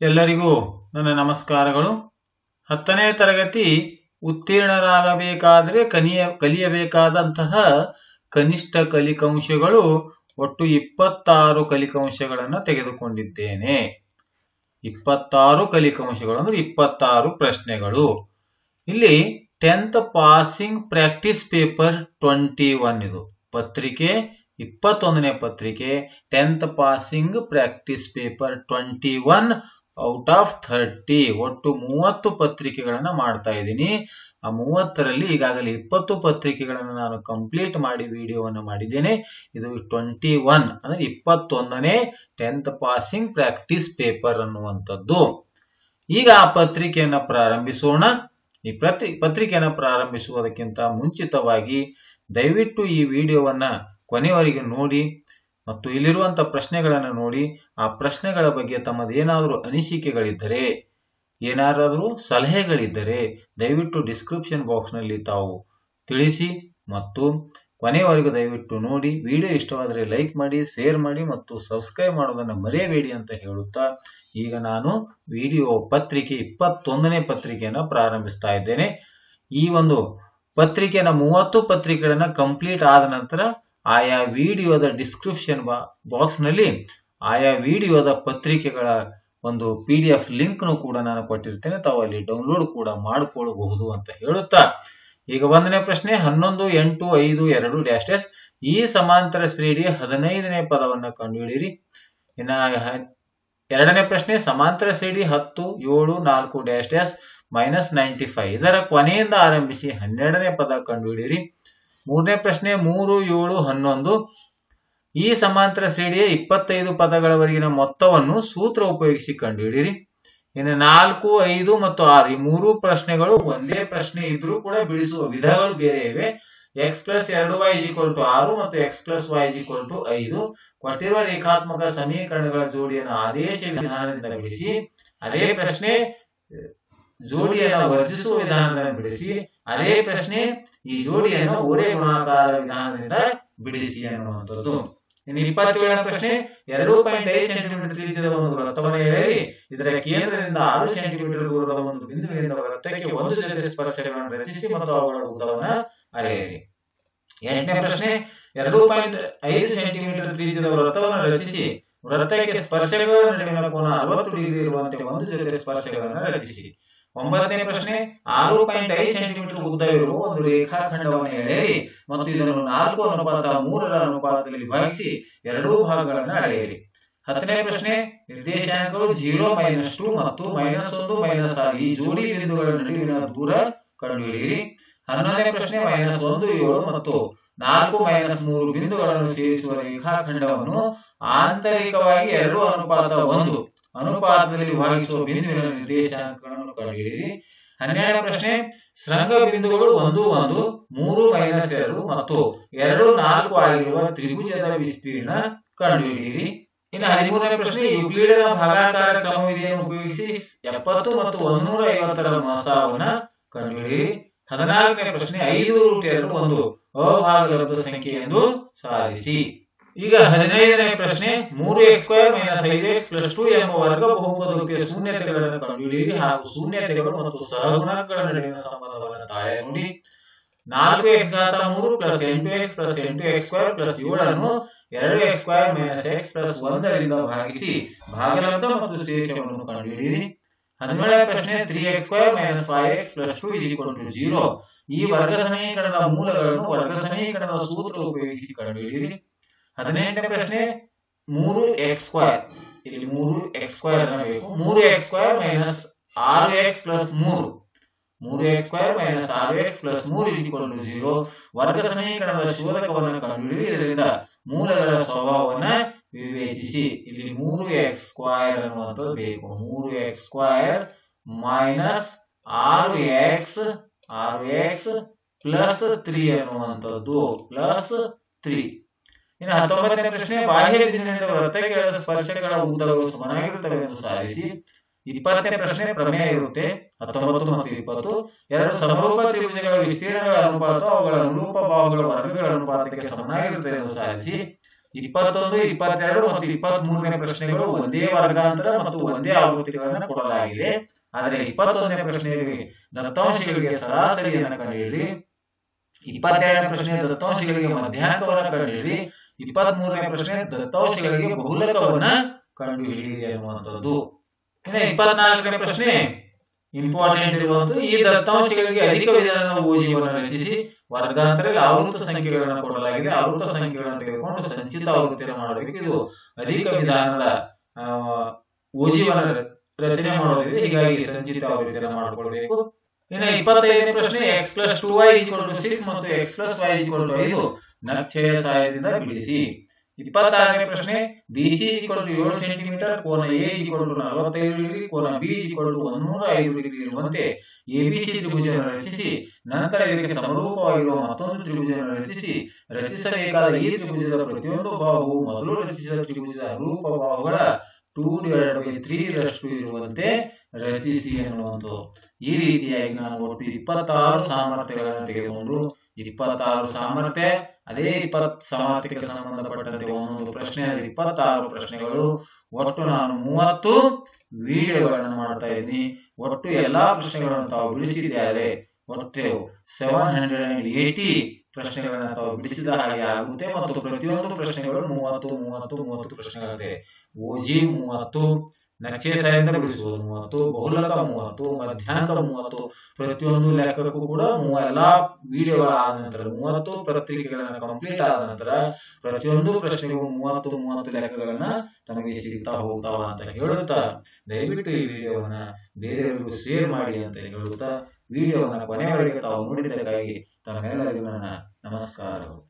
ಎಲ್ಲರಿಗೂ ನನ್ನ ನಮಸ್ಕಾರಗಳು. ಹತ್ತನೇ ತರಗತಿ ಉತ್ತೀರ್ಣರಾಗಬೇಕಾದ್ರೆ ಕನಿಯ, ಕಲಿಯಬೇಕಾದಂತಹ ಕನಿಷ್ಠ ಕಲಿಕಾಂಶಗಳು ಒಟ್ಟು ಇಪ್ಪತ್ತಾರು ಕಲಿಕಾಂಶಗಳನ್ನು ತೆಗೆದುಕೊಂಡಿದ್ದೇನೆ. ಇಪ್ಪತ್ತಾರು ಕಲಿಕಾಂಶಗಳು ಅಂದ್ರೆ ಇಪ್ಪತ್ತಾರು ಪ್ರಶ್ನೆಗಳು. ಇಲ್ಲಿ tenth passing practice paper twenty one ಇದು. ಪತ್ರಿಕೆ, ಇಪ್ಪತ್ತೊಂದನೇ ಪತ್ರಿಕೆ, tenth passing practice paper twenty one out of thirty ಒಟ್ಟು ಮೂವತ್ತು ಪತ್ರಿಕೆಗಳನ್ನ ಮಾಡ್ತಾ ಇದ್ದೀನಿ. ಆ ಮೂವತ್ತರಲ್ಲಿ ಈಗಾಗಲೇ ಇಪ್ಪತ್ತು ಪತ್ರಿಕೆಗಳನ್ನು ನಾನು ಕಂಪ್ಲೀಟ್ ಮಾಡಿ ವಿಡಿಯೋವನ್ನು ಮಾಡಿದ್ದೇನೆ. ಇದು ಟ್ವೆಂಟಿ ಒನ್ ಅಂದ್ರೆ ಇಪ್ಪತ್ತೊಂದನೇ ಟೆಂತ್ ಪಾಸಿಂಗ್ ಪ್ರಾಕ್ಟೀಸ್ ಪೇಪರ್ ಅನ್ನುವಂಥದ್ದು. ಈಗ ಆ ಪತ್ರಿಕೆಯನ್ನ ಪ್ರಾರಂಭಿಸೋಣ. ಈ ಪ್ರತಿ, ಪತ್ರಿಕೆಯನ್ನು ಪ್ರಾರಂಭಿಸುವುದಕ್ಕಿಂತ ಮುಂಚಿತವಾಗಿ ದಯವಿಟ್ಟು ಈ ವಿಡಿಯೋವನ್ನ ಕೊನೆಯವರೆಗೆ ನೋಡಿ. ಮತ್ತು ಇಲ್ಲಿರುವಂಥ ಪ್ರಶ್ನೆಗಳನ್ನು ನೋಡಿ, ಆ ಪ್ರಶ್ನೆಗಳ ಬಗ್ಗೆ ತಮ್ಮದೇನಾದರೂ ಅನಿಸಿಕೆಗಳಿದ್ದರೆ ಏನಾದರೂ ಸಲಹೆಗಳಿದ್ದರೆ ದಯವಿಟ್ಟು ಡಿಸ್ಕ್ರಿಪ್ಷನ್ ಬಾಕ್ಸ್ನಲ್ಲಿ ತಾವು ತಿಳಿಸಿ ಮತ್ತು ಕೊನೆಯವರೆಗೂ ದಯವಿಟ್ಟು ನೋಡಿ ವಿಡಿಯೋ ಇಷ್ಟವಾದರೆ ಲೈಕ್ ಮಾಡಿ ಶೇರ್ ಮಾಡಿ ಮತ್ತು ಸಬ್ಸ್ಕ್ರೈಬ್ ಮಾಡೋದನ್ನು ಮರೆಯಬೇಡಿ ಅಂತ ಹೇಳುತ್ತಾ, ಈಗ ನಾನು ವಿಡಿಯೋ ಪತ್ರಿಕೆ ಇಪ್ಪತ್ತೊಂದನೇ ಪತ್ರಿಕೆಯನ್ನು ಪ್ರಾರಂಭಿಸ್ತಾ ಇದ್ದೇನೆ. ಈ ಒಂದು ಪತ್ರಿಕೆಯನ್ನು ಮೂವತ್ತು ಪತ್ರಿಕೆಗಳನ್ನು ಕಂಪ್ಲೀಟ್ ಆದ ನಂತರ ಆಯಾ ವಿಡಿಯೋದ ಡಿಸ್ಕ್ರಿಪ್ಷನ್ ಬಾಕ್ಸ್ನಲ್ಲಿ ಆಯಾ ವಿಡಿಯೋದ ಪತ್ರಿಕೆಗಳ ಒಂದು ಪಿ ಡಿ ಎಫ್ ಲಿಂಕ್ ನು ಕೂಡ ನಾನು ಕೊಟ್ಟಿರ್ತೇನೆ. ತಾವು ಅಲ್ಲಿ ಡೌನ್ಲೋಡ್ ಕೂಡ ಮಾಡಿಕೊಳ್ಳಬಹುದು ಅಂತ ಹೇಳುತ್ತಾ. ಈಗ ಒಂದನೇ ಪ್ರಶ್ನೆ, ಹನ್ನೊಂದು, ಎಂಟು, ಐದು, ಎರಡು ಡ್ಯಾಶ್ ಡ್ಯಾಶ್ ಈ ಸಮಾಂತರ ಶ್ರೇಣಿಯ ಹದಿನೈದನೇ ಪದವನ್ನ ಕಂಡುಹಿಡಿಯಿರಿ. ಇನ್ನ ಎರಡನೇ ಪ್ರಶ್ನೆ, ಸಮಾಂತರ ಶ್ರೇಣಿ ಹತ್ತು, ಏಳು, ನಾಲ್ಕು dash dash minus ninety five ಇದರ ಕೊನೆಯಿಂದ ಆರಂಭಿಸಿ ಹನ್ನೆರಡನೇ ಪದ ಕಂಡುಹಿಡಿಯಿರಿ. ಮೂರನೇ ಪ್ರಶ್ನೆ ಮೂರು, ಏಳು, ಹನ್ನೊಂದು. ಈ ಸಮಾಂತರ ಶ್ರೇಣಿಯ ಇಪ್ಪತ್ತೈದು ಪದಗಳವರೆಗಿನ ಮೊತ್ತವನ್ನು ಸೂತ್ರ ಉಪಯೋಗಿಸಿ ಕಂಡುಹಿಡಿಯಿರಿ. ಇನ್ನು ನಾಲ್ಕು, ಐದು ಮತ್ತು ಆರು, ಈ ಮೂರು ಪ್ರಶ್ನೆಗಳು ಒಂದೇ ಪ್ರಶ್ನೆ ಇದ್ರೂ ಕೂಡ ಬಿಡಿಸುವ ವಿಧಗಳು ಬೇರೆ ಇವೆ. ಎಕ್ಸ್ ಪ್ಲಸ್ ಎರಡು ವೈ ಇಕ್ವಲ್ ಟು ಆರು ಮತ್ತು X plus Y equal to ಐದು. ಕೊಟ್ಟಿರುವ ರೇಖಾತ್ಮಕ ಸಮೀಕರಣಗಳ ಜೋಡಿಯನ್ನು ಆದೇಶ ವಿಧಾನದಿಂದ ಬಿಡಿಸಿ, ಅದೇ ಪ್ರಶ್ನೆ ಜೋಡಿಯನ್ನು ವರ್ಜಿಸುವ ವಿಧಾನದಿಂದ ಬಿಡಿಸಿ ಅದೇ ಪ್ರಶ್ನೆ, ಈ ಜೋಡಿಯನ್ನು ಓರೆ ಗುಣಾಕಾರ ವಿಧಾನದಿಂದ ಬಿಡಿಸಿ ಅನ್ನುವಂಥದ್ದು ಇನ್ನು ಇಪ್ಪತ್ತೇಳನೇ ಪ್ರಶ್ನೆ, ಎರಡು ಪಾಯಿಂಟ್ ಐದು ಸೆಂಟಿಮೀಟರ್ ತ್ರಿಜ್ಯದ ಒಂದು ವೃತ್ತವನ್ನು ಎಳೆಯಿರಿ. ಇದರ ಕೇಂದ್ರದಿಂದ ಆರು ಸೆಂಟಿಮೀಟರ್ ದೂರದ ಒಂದು ಬಿಂದುವಿನಿಂದ ವೃತ್ತಕ್ಕೆ ಒಂದು ಜೊತೆ ಸ್ಪರ್ಶಗಳನ್ನು ರಚಿಸಿ ಮತ್ತು ಅವುಗಳ ಉದ್ದವನ್ನು ಅಳೆಯಿರಿ. ಎಂಟನೇ ಪ್ರಶ್ನೆ, ಎರಡು ಪಾಯಿಂಟ್ ಐದು ಸೆಂಟಿಮೀಟರ್ ತ್ರಿಜ್ಯದ ವೃತ್ತವನ್ನು ರಚಿಸಿ, ವೃತ್ತಕ್ಕೆ ಸ್ಪರ್ಶಗಳ ನಡುವಿನ ಕೋನ ಅರವತ್ತು ಡಿಗ್ರಿ ಇರುವಂತೆ ಒಂದು ಜೊತೆ ಸ್ಪರ್ಶಗಳನ್ನು ರಚಿಸಿ. ಒಂಬತ್ತನೇ ಪ್ರಶ್ನೆ, ಆರು ಪಾಯಿಂಟ್ ಐದು ಸೆಂಟಿಮೀಟರ್ ಉದ್ದ ಇರುವ ಒಂದು ರೇಖಾಖಂಡವನ್ನು ಎಳೆಯಿರಿ. ಮತ್ತು ಇದನ್ನು ನಾಲ್ಕು ಅನುಪಾತ, ಮೂರರ ಅನುಪಾತದಲ್ಲಿ ವಿಭಾಗಿಸಿ ಎರಡೂ ಭಾಗಗಳನ್ನು ಅಳೆಯಿರಿ. ಹತ್ತನೇ ಪ್ರಶ್ನೆ, ನಿರ್ದೇಶಾಂಕಗಳು ಜೀರೋ ಮೈನಸ್ ಟು ಮತ್ತು ಮೈನಸ್ ಒಂದು ಮೈನಸ್ ಆರು. ಈ ಜೋಡಿ ಬಿಂದುಗಳ ನಡುವಿನ ದೂರ ಕಂಡುಹಿಡಿಯಿರಿ. ಹನ್ನೊಂದನೇ ಪ್ರಶ್ನೆ ಮೈನಸ್ ಒಂದು, ಏಳು ಮತ್ತು ನಾಲ್ಕು ಮೈನಸ್ ಮೂರು ಬಿಂದುಗಳನ್ನು ಸೇರಿಸುವ ರೇಖಾಖಂಡವನ್ನು ಆಂತರಿಕವಾಗಿ ಎರಡು ಅನುಪಾತ ಒಂದು ಅನುಪಾತದಲ್ಲಿ ವಿಭಾಗಿಸುವ ಬಿಂದುವಿನ ನಿರ್ದೇಶಾಂಕಗಳನ್ನು ಕಂಡುಹಿಡಿಯಿರಿ ಹನ್ನೆರಡನೇ ಪ್ರಶ್ನೆ ಶೃಂಗ ಬಿಂದುಗಳು ಒಂದು ಒಂದು, ಮೂರು ಮೈನಸ್ ಎರಡು ಮತ್ತು ಎರಡು ನಾಲ್ಕು ಆಗಿರುವ ತ್ರಿಭುಜದ ವಿಸ್ತೀರ್ಣ ಕಂಡುಹಿಡಿಯಿರಿ. ಇನ್ನು ಹದಿಮೂರನೇ ಪ್ರಶ್ನೆ ಯುಕ್ಲಿಡನ ಭಾಗಾಕಾರ ಕ್ರಮವಿಧಿಯನ್ನು ಉಪಯೋಗಿಸಿ ಎಪ್ಪತ್ತು ಮತ್ತು ಒಂದೂರ ಐವತ್ತರ ಮೊಸಾವನ್ನ ಕಂಡುಹಿಡಿಯಿರಿ. ಹದಿನಾಲ್ಕನೇ ಪ್ರಶ್ನೆ, ಐದು ರೂಟ್ ಎರಡು ಒಂದು ಅಭಾಗಲಬ್ಧ ಸಂಖ್ಯೆ ಎಂದು ಸಾಧಿಸಿ. ಈಗ ಹದಿನೈದನೇ ಪ್ರಶ್ನೆ ಮೂರು ಎಕ್ಸ್ ಸ್ಕ್ವೇರ್ ಮೈನಸ್ ಐದು ಎಕ್ಸ್ ಪ್ಲಸ್ ಟು ಎಂಬ ವರ್ಗ ಬಹುಪದೋಕ್ತಿಯ ಶೂನ್ಯತೆಗಳನ್ನು ಕಂಡುಹಿಡಿಯಿರಿ ಹಾಗೂ ಶೂನ್ಯತೆಗಳು ಮತ್ತು ಸಹಗುಣಕಗಳ ನಡುವಿನ ಸಂಬಂಧವನ್ನು ತಾಳೆ ನೋಡಿ. ನಾಲ್ಕು ಎಕ್ಸ್ ಘಾತ ಮೂರು ಪ್ಲಸ್ ಎಂಟು ಎಕ್ಸ್ ಪ್ಲಸ್ ಎಂಟು ಎಕ್ಸ್ ಸ್ಕ್ವೇರ್ ಪ್ಲಸ್ ಏಳನ್ನು ಎರಡು x square minus x plus ಒಂದರಿಂದ ಭಾಗಿಸಿ ಭಾಗಲಬ್ಧ ಮತ್ತು ಶೇಷವನ್ನು ಕಂಡುಹಿಡಿಯಿರಿ. ಹದಿನೇಳನೇ ಪ್ರಶ್ನೆ three x square minus five x plus two equal to zero. ಈ ವರ್ಗ ಸಮೀಕರಣದ ಮೂಲಗಳನ್ನು ವರ್ಗ ಸಮೀಕರಣದ ಸೂತ್ರ ಉಪಯೋಗಿಸಿ ಕಂಡುಹಿಡಿಯಿರಿ. ಹದಿನೆಂಟನೇ ಪ್ರಶ್ನೆ ಮೂರು ಎಕ್ಸ್ ಸ್ಕ್ವೇರ್ ಇಲ್ಲಿ ಮೂರು ಎಕ್ಸ್ ಸ್ಕ್ವೇರ್ ಬೇಕು. ಮೂರು ಎಕ್ಸ್ ಸ್ಕ್ವೇರ್ ಮೈನಸ್ ಆರು ಎಕ್ಸ್ ಪ್ಲಸ್ ಮೂರು. ಮೂರು ಎಕ್ಸ್ ಸ್ಕ್ವೇರ್ ಮೈನಸ್ ಆರು ಎಕ್ಸ್ ಪ್ಲಸ್ ಮೂರು ಇಸ್ ಈಕ್ವಲ್ ಟು ಜೀರೋ ವರ್ಗ ಸಮೀಕರಣದ ಶೋಧಕವನ್ನು ಕಂಡುಹಿಡಿದು ಇದರಿಂದ ಮೂಲಗಳ ಸ್ವಭಾವವನ್ನ ವಿವೇಚಿಸಿ. ಇಲ್ಲಿ ಮೂರು ಎಕ್ಸ್ ಸ್ಕ್ವೈರ್ ಅನ್ನುವಂಥದ್ದು ಬೇಕು. ಮೂರು ಎಕ್ಸ್ ಸ್ಕ್ವೈರ್ ಮೈನಸ್ ಆರು ಎಕ್ಸ್ ಆರು ಎಕ್ಸ್ ಪ್ಲಸ್ ತ್ರೀ ಅನ್ನುವಂಥದ್ದು. ಪ್ಲಸ್ ತ್ರೀ ಇನ್ನು ಹತ್ತೊಂಬತ್ತನೇ ಪ್ರಶ್ನೆ, ಬಾಹ್ಯ ಬಿಂದುವಿನಿಂದ ವೃತ್ತಕ್ಕೆ ಎಳೆದ ಸ್ಪರ್ಶಗಳ ಉದ್ದಗಳು ಸಮನಾಗಿರುತ್ತವೆ ಎಂದು ಸಾಧಿಸಿ ಇಪ್ಪತ್ತನೇ ಪ್ರಶ್ನೆ, ಪ್ರಮೇಯ ಇರುತ್ತೆ. ಹತ್ತೊಂಬತ್ತು ಮತ್ತು ಇಪ್ಪತ್ತು. ಎರಡು ಸಮರೂಪ ತ್ರಿಭುಜಗಳ ವಿಸ್ತೀರ್ಣಗಳ ಅನುಪಾತ ಅವುಗಳ ಅನುರೂಪ ಭಾವಗಳ ವರ್ಗಗಳ ಅನುಪಾತಕ್ಕೆ ಸಮನಾಗಿರುತ್ತದೆ ಎಂದು ಸಾಧಿಸಿ ಇಪ್ಪತ್ತೊಂದು, ಇಪ್ಪತ್ತೆರಡು ಮತ್ತು ಇಪ್ಪತ್ತ್ ಮೂರನೇ ಪ್ರಶ್ನೆಗಳು ಒಂದೇ ವರ್ಗಾಂತರ ಮತ್ತು ಒಂದೇ ಆವೃತ್ತಿಗಳನ್ನು ಕೊಡಲಾಗಿದೆ. ಆದರೆ ಇಪ್ಪತ್ತೊಂದನೇ ಪ್ರಶ್ನೆಯಲ್ಲಿ ದತ್ತಾಂಶಗಳಿಗೆ ಸರಾಸರಿಯನ್ನು ಕಂಡುಹಿಡಿದು ಇಪ್ಪತ್ತೆರಡನೇ ಪ್ರಶ್ನೆ, ದತ್ತಾಂಶಗಳಿಗೆ ಮಧ್ಯಾಂಕವನ್ನು ಕಂಡುಹಿಡಿದು ಇಪ್ಪತ್ತ್ ಮೂರನೇ ಪ್ರಶ್ನೆ ದತ್ತಾಂಶಗಳಿಗೆ ಬಹುಲಕವನ್ನ ಕಂಡುಹಿಡಿಯಿರಿ ಅನ್ನುವಂಥದ್ದು ಇನ್ನು ಇಪ್ಪತ್ನಾಲ್ಕನೇ ಪ್ರಶ್ನೆ ಇಂಪಾರ್ಟೆಂಟ್ ಇರುವಂತದ್ದು ಈ ದತ್ತಾಂಶಗಳಿಗೆ ಅಧಿಕ ವಿಧಾನ ಓಜಿವನ್ನು ರಚಿಸಿ, ವರ್ಗಾಂತರದಲ್ಲಿ ಆವೃತ ಸಂಖ್ಯೆಗಳನ್ನು ಕೊಡಲಾಗಿದೆ. ಆವೃತ ಸಂಖ್ಯೆಗಳನ್ನು ತೆಗೆದುಕೊಂಡು ಸಂಚಿತ ಆವೃತ್ತಿಯನ್ನು ಮಾಡಬೇಕು ಇದು ಅಧಿಕ ವಿಧಾನದ ಓಜಿವನ್ನು ರಚನೆ ಮಾಡೋದಿದೆ ಹೀಗಾಗಿ ಸಂಚಿತ ಆವೃತ್ತಿಯನ್ನು ಮಾಡಿಕೊಳ್ಬೇಕು. ಇನ್ನು ಇಪ್ಪತ್ತೈದನೇ ಪ್ರಶ್ನೆ ಎಕ್ಸ್ ಪ್ಲಸ್ ಟು ಸಿಕ್ಸ್ ಮತ್ತು ಎಕ್ಸ್ ಪ್ಲಸ್ ವೈ ಐದು ನಕ್ಷೆಯ ಸಹಾಯದಿಂದ ಬಿಡಿಸಿ. ಇಪ್ಪತ್ತಾರನೇ ಪ್ರಶ್ನೆ ಬಿಸಿ ಟು ಏಳು ಸೆಂಟಿಮೀಟರ್ ಕೋನ ಎ ನಲವತ್ತೈದು ಡಿಗ್ರಿ ಕೋನ ಬಿ ಒಂದೂರ ಐದು ಡಿಗ್ರಿ ಇರುವಂತೆ ಎಬಿಸಿ ತ್ರಿಭುಜವನ್ನು ರಚಿಸಿ. ನಂತರ ಇದಕ್ಕೆ ಸಮರೂಪವಾಗಿರುವ ಮತ್ತೊಂದು ತ್ರಿಭುಜವನ್ನು ರಚಿಸಿ. ರಚಿಸಬೇಕಾದ ಈ ತ್ರಿಭುಜದ ಪ್ರತಿಯೊಂದು ಬಾಹುವು ಮೊದಲು ರಚಿಸಿದ ತ್ರಿಭುಜದ ರೂಪ ಬಾಹುಗಳ ಟೂ ಡಿವೈಡೆಡ್ ಬೈ ತ್ರೀ ರಷ್ಟು ಇರುವಂತೆ ರಚಿಸಿ ಎನ್ನುವಂಥದ್ದು. ಈ ರೀತಿಯಾಗಿ ನಾನು ಒಟ್ಟು ಇಪ್ಪತ್ತಾರು ಸಾಮರ್ಥ್ಯಗಳನ್ನು ತೆಗೆದುಕೊಂಡು ಇಪ್ಪತ್ತಾರು ಸಾಮರ್ಥ್ಯ, ಅದೇ ಇಪ್ಪತ್ ಸಾಮರ್ಥ್ಯಕ್ಕೆ ಸಂಬಂಧಪಟ್ಟಂತೆ ಒಂದೊಂದು ಪ್ರಶ್ನೆ ಇಪ್ಪತ್ತಾರು ಪ್ರಶ್ನೆಗಳು. ಒಟ್ಟು ನಾನು ಮೂವತ್ತು ವಿಡಿಯೋಗಳನ್ನು ಮಾಡ್ತಾ ಇದ್ದೀನಿ. ಒಟ್ಟು ಎಲ್ಲಾ ಪ್ರಶ್ನೆಗಳನ್ನು ತಾವು ಬಿಡಿಸಿದ್ದಾರೆ ಒಟ್ಟು ಸೆವೆನ್ ಹಂಡ್ರೆಡ್ ಅಂಡ್ ಪ್ರಶ್ನೆಗಳನ್ನ ತಾವು ಬಿಡಿಸಿದ ಹಾಗೆ ಆಗುತ್ತೆ. ಮತ್ತು ಪ್ರತಿಯೊಂದು ಪ್ರಶ್ನೆಗಳು ಮೂವತ್ತು ಮೂವತ್ತು ಮೂವತ್ತು ಪ್ರಶ್ನೆಗಳಿದೆ ಓಜಿ ಮೂವತ್ತು ನಕ್ಷೆ ಸಹಾಯದಿಂದ ಬಿಡಿಸುವುದು. ಮೂವತ್ತು, ಬಹುಲಕ ಮೂವತ್ತು ಮಧ್ಯಾಹ್ನದ ಮೂವತ್ತು, ಪ್ರತಿಯೊಂದು ಲೆಕ್ಕಕ್ಕೂ ಕೂಡ ಎಲ್ಲಾ ವಿಡಿಯೋಗಳ ಆದ ನಂತರ, ಮೂವತ್ತು ಪತ್ರಿಕೆಗಳನ್ನ ಕಂಪ್ಲೀಟ್ ಆದ ನಂತರ, ಪ್ರತಿಯೊಂದು ಪ್ರಶ್ನೆಗೂ ಮೂವತ್ತು ಮೂವತ್ತು ಲೆಕ್ಕಗಳನ್ನ ತಮಗೆ ಸಿಗ್ತಾ ಹೋಗ್ತಾವ ಅಂತ ಹೇಳುತ್ತಾ, ದಯವಿಟ್ಟು ಈ ವಿಡಿಯೋವನ್ನ ಬೇರೆಯವರಿಗೂ ಶೇರ್ ಮಾಡಿ ಅಂತ ಹೇಳುತ್ತಾ, ವಿಡಿಯೋವನ್ನ ಕೊನೆಯವರೆಗೆ ತಾವು ನೋಡಿದ್ದಕ್ಕಾಗಿ ತಮ್ಮೆಲ್ಲರಿಗೂ ನನ್ನ ನಮಸ್ಕಾರಗಳು.